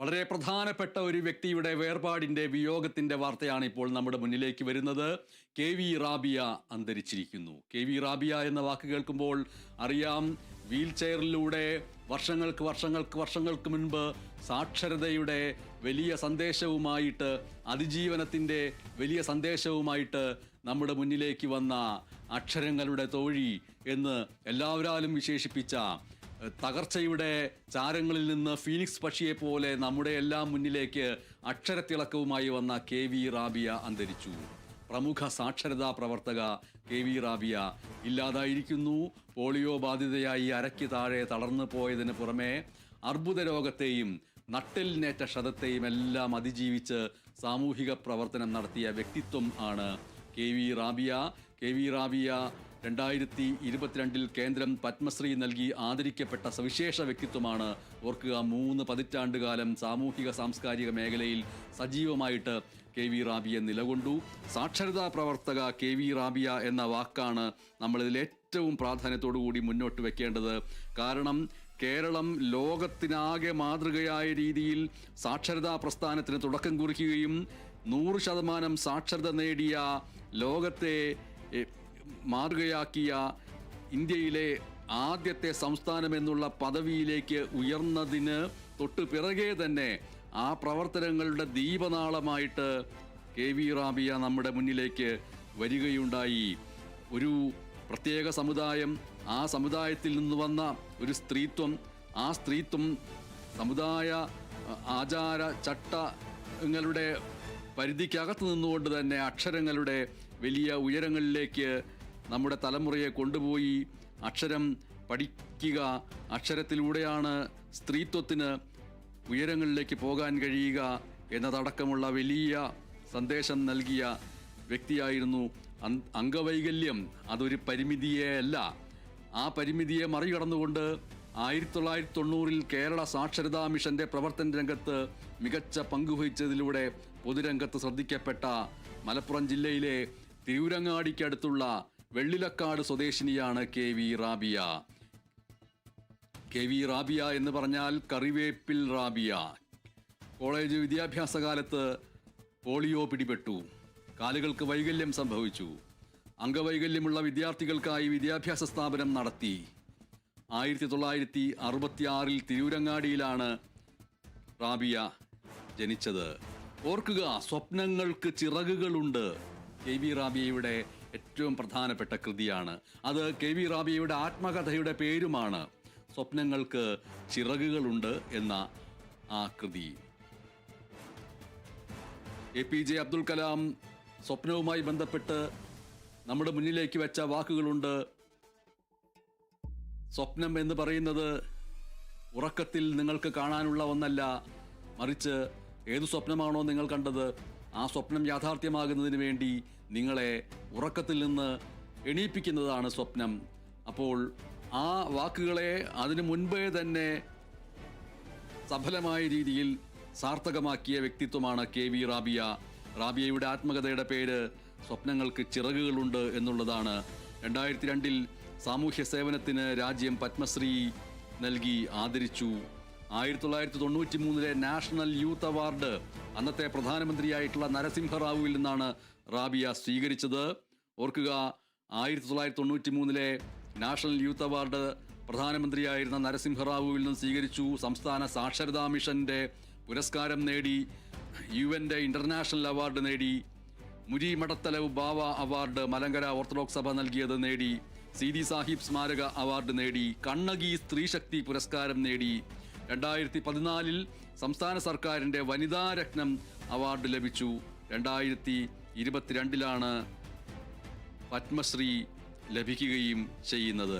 വളരെ പ്രധാനപ്പെട്ട ഒരു വ്യക്തിയുടെ വേർപാടിന്റെ വിയോഗത്തിന്റെ വാർത്തയാണ് ഇപ്പോൾ നമ്മുടെ മുന്നിലേക്ക് വരുന്നത്. കെ വി റാബിയ അന്തരിച്ചിരിക്കുന്നു. കെ വി റാബിയ എന്ന വാക്ക് കേൾക്കുമ്പോൾ അറിയാം വീൽ ചെയറിലൂടെ വർഷങ്ങൾക്ക് വർഷങ്ങൾക്ക് വർഷങ്ങൾക്ക് മുൻപ് സാക്ഷരതയുടെ വലിയ സന്ദേശവുമായിട്ട് അതിജീവനത്തിന്റെ വലിയ സന്ദേശവുമായിട്ട് നമ്മുടെ മുന്നിലേക്ക് വന്ന അക്ഷരങ്ങളുടെ തോഴി എന്ന് എല്ലാവരാലും വിശേഷിപ്പിച്ച തകർച്ചയുടെ ചാരങ്ങളിൽ നിന്ന് ഫീനിക്സ് പക്ഷിയെ പോലെ നമ്മുടെ എല്ലാം മുന്നിലേക്ക് അക്ഷരത്തിളക്കവുമായി വന്ന കെ വി റാബിയ അന്തരിച്ചു. പ്രമുഖ സാക്ഷരതാ പ്രവർത്തക കെ വി റാബിയ ഇല്ലാതായിരിക്കുന്നു. പോളിയോ ബാധിതയായി അരയ്ക്ക് താഴെ തളർന്നു പോയതിന് പുറമെ അർബുദ രോഗത്തെയും നട്ടെല്ലിനേറ്റ ക്ഷതത്തെയും എല്ലാം അതിജീവിച്ച് സാമൂഹിക പ്രവർത്തനം നടത്തിയ വ്യക്തിത്വം ആണ് K V Rabia. K V Rabia രണ്ടായിരത്തി ഇരുപത്തിരണ്ടിൽ കേന്ദ്രം പത്മശ്രീ നൽകി ആദരിക്കപ്പെട്ട സവിശേഷ വ്യക്തിത്വമാണ് ഓർക്കുക മൂന്ന് പതിറ്റാണ്ടുകാലം സാമൂഹിക സാംസ്കാരിക മേഖലയിൽ സജീവമായിട്ട് കെ വി റാബിയ നിലകൊണ്ടു. സാക്ഷരതാ പ്രവർത്തക കെ വി റാബിയ എന്ന വാക്കാണ് നമ്മളിതിൽ ഏറ്റവും പ്രാധാന്യത്തോടു കൂടി മുന്നോട്ട് വെക്കേണ്ടത്. കാരണം കേരളം ലോകത്തിനാകെ മാതൃകയായ രീതിയിൽ സാക്ഷരതാ പ്രസ്ഥാനത്തിന് തുടക്കം കുറിക്കുകയും നൂറ് ശതമാനം സാക്ഷരത നേടിയ ലോകത്തെ മാതൃകയാക്കിയ ഇന്ത്യയിലെ ആദ്യത്തെ സംസ്ഥാനം എന്നുള്ള പദവിയിലേക്ക് ഉയർന്നതിന് തൊട്ട് പിറകെ തന്നെ ആ പ്രവർത്തനങ്ങളുടെ ദീപനാളമായിട്ട് കെ വി റാബിയ നമ്മുടെ മുന്നിലേക്ക് വരികയുണ്ടായി. ഒരു പ്രത്യേക സമുദായം ആ സമുദായത്തിൽ നിന്ന് വന്ന ഒരു സ്ത്രീത്വം ആ സ്ത്രീത്വം സമുദായ ആചാര ചട്ടങ്ങളുടെ പരിധിക്കകത്ത് നിന്നുകൊണ്ട് തന്നെ അക്ഷരങ്ങളുടെ വലിയ ഉയരങ്ങളിലേക്ക് നമ്മുടെ തലമുറയെ കൊണ്ടുപോയി അക്ഷരം പഠിക്കുക അക്ഷരത്തിലൂടെയാണ് സ്ത്രീത്വത്തിന് ഉയരങ്ങളിലേക്ക് പോകാൻ കഴിയുക എന്നതടക്കമുള്ള വലിയ സന്ദേശം നൽകിയ വ്യക്തിയായിരുന്നു അംഗവൈകല്യം. അതൊരു പരിമിതിയേ അല്ല. ആ പരിമിതിയെ മറികടന്നുകൊണ്ട് ആയിരത്തി തൊള്ളായിരത്തി തൊണ്ണൂറിൽ കേരള സാക്ഷരതാ മിഷന്റെ പ്രവർത്തന രംഗത്ത് മികച്ച പങ്കുവഹിച്ചതിലൂടെ പൊതുരംഗത്ത് ശ്രദ്ധിക്കപ്പെട്ട മലപ്പുറം ജില്ലയിലെ തിരൂരങ്ങാടിക്കടുത്തുള്ള Vellilakkad സ്വദേശിനിയാണ് K V Rabia. K V Rabia എന്ന് പറഞ്ഞാൽ കറിവേപ്പിൽ റാബിയ. കോളേജ് വിദ്യാഭ്യാസ കാലത്ത് പോളിയോ പിടിപെട്ടു. കാലുകൾക്ക് വൈകല്യം സംഭവിച്ചു. അംഗവൈകല്യമുള്ള വിദ്യാർത്ഥികൾക്കായി വിദ്യാഭ്യാസ സ്ഥാപനം നടത്തി. ആയിരത്തി തൊള്ളായിരത്തി അറുപത്തിയാറിൽ തിരൂരങ്ങാടിയിലാണ് റാബിയ ജനിച്ചത്. ഓർക്കുക സ്വപ്നങ്ങൾക്ക് ചിറകുകളുണ്ട്. കെ വി റാബിയയുടെ ഏറ്റവും പ്രധാനപ്പെട്ട കൃതിയാണ്. അത് കെ വി റാബിയയുടെ ആത്മകഥയുടെ പേരുമാണ്. സ്വപ്നങ്ങൾക്ക് ചിറകുകളുണ്ട് എന്ന ആ കൃതി. A P J Abdul Kalam സ്വപ്നവുമായി ബന്ധപ്പെട്ട് നമ്മുടെ മുന്നിലേക്ക് വെച്ച വാക്കുകളുണ്ട്. സ്വപ്നം എന്ന് പറയുന്നത് ഉറക്കത്തിൽ നിങ്ങൾക്ക് കാണാനുള്ള ഒന്നല്ല മറിച്ച് ഏത് സ്വപ്നമാണോ നിങ്ങൾ കണ്ടത് ആ സ്വപ്നം യാഥാർത്ഥ്യമാകുന്നതിന് വേണ്ടി നിങ്ങളെ ഉറക്കത്തിൽ നിന്ന് എണീപ്പിക്കുന്നതാണ് സ്വപ്നം. അപ്പോൾ ആ വാക്കുകളെ അതിനു മുൻപേ തന്നെ സഫലമായ രീതിയിൽ സാർത്ഥകമാക്കിയ വ്യക്തിത്വമാണ് കെ വി റാബിയ. റാബിയയുടെ ആത്മകഥയുടെ പേര് സ്വപ്നങ്ങൾക്ക് ചിറകുകളുണ്ട് എന്നുള്ളതാണ്. രണ്ടായിരത്തി രണ്ടിൽ സാമൂഹ്യ സേവനത്തിന് രാജ്യം പത്മശ്രീ നൽകി ആദരിച്ചു. ആയിരത്തി തൊള്ളായിരത്തി തൊണ്ണൂറ്റി മൂന്നിലെ നാഷണൽ യൂത്ത് അവാർഡ് അന്നത്തെ പ്രധാനമന്ത്രിയായിട്ടുള്ള നരസിംഹറാവുവിൽ നിന്നാണ് റാബിയ സ്വീകരിച്ചത്. ഓർക്കുക ആയിരത്തി തൊള്ളായിരത്തി തൊണ്ണൂറ്റി മൂന്നിലെ നാഷണൽ യൂത്ത് അവാർഡ് പ്രധാനമന്ത്രിയായിരുന്ന നരസിംഹറാവുവിൽ നിന്ന് സ്വീകരിച്ചു. സംസ്ഥാന സാക്ഷരതാ മിഷന്റെ പുരസ്കാരം നേടി യു എന്റെ ഇന്റർനാഷണൽ അവാർഡ് നേടി മുരി മടത്തലവ് ബാവ അവാർഡ് മലങ്കര ഓർത്തഡോക്സ് സഭ നൽകിയത് നേടി സീതി സാഹിബ് സ്മാരക അവാർഡ് നേടി കണ്ണകി സ്ത്രീശക്തി പുരസ്കാരം നേടി രണ്ടായിരത്തി പതിനാലിൽ സംസ്ഥാന സർക്കാരിന്റെ വനിതാ രത്നം അവാർഡ് ലഭിച്ചു. രണ്ടായിരത്തി ഇരുപത്തിരണ്ടിലാണ് പത്മശ്രീ ലഭിക്കുകയും ചെയ്യുന്നത്.